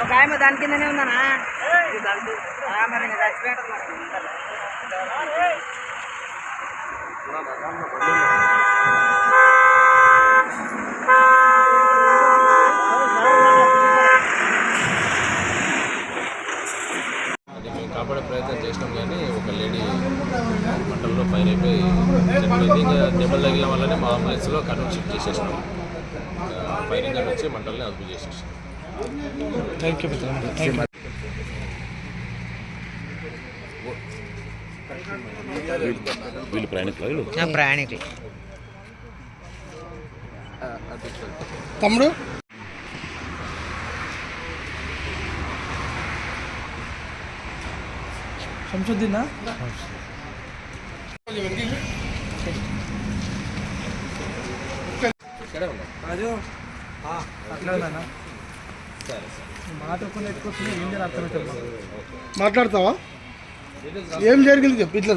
ఒక ఆయన దాని కిందనే ఉన్నానా మరి చచ్చిపోయాడు మరి. కాపాడే ప్రయత్నం చేసినాం కానీ ఒక లేడీ మంటల్లో ఫైర్ అయిపోయి చనిపోయింది. ఇంకా దెబ్బలు తగిలిన వల్లనే మా అంబులెన్స్లో కర్నూలు షిఫ్ట్ చేసేసినాం ఫైర్ ఇంజన్ వచ్చి మంటల్ని అదుపు చేసేసాం థ్యాంక్ యూ వీళ్ళు ప్రయాణికులు ప్రయాణికులు. తమ్ముడు? శంసుద్దీనా రాజు అట్లా ఉందన్నా మాట కొన్ని ఎక్కువ ఏం చేయాలి అర్థమవుతుంది మాట్లాడతావా ఏం జరిగింది చెప్పు ఇట్లా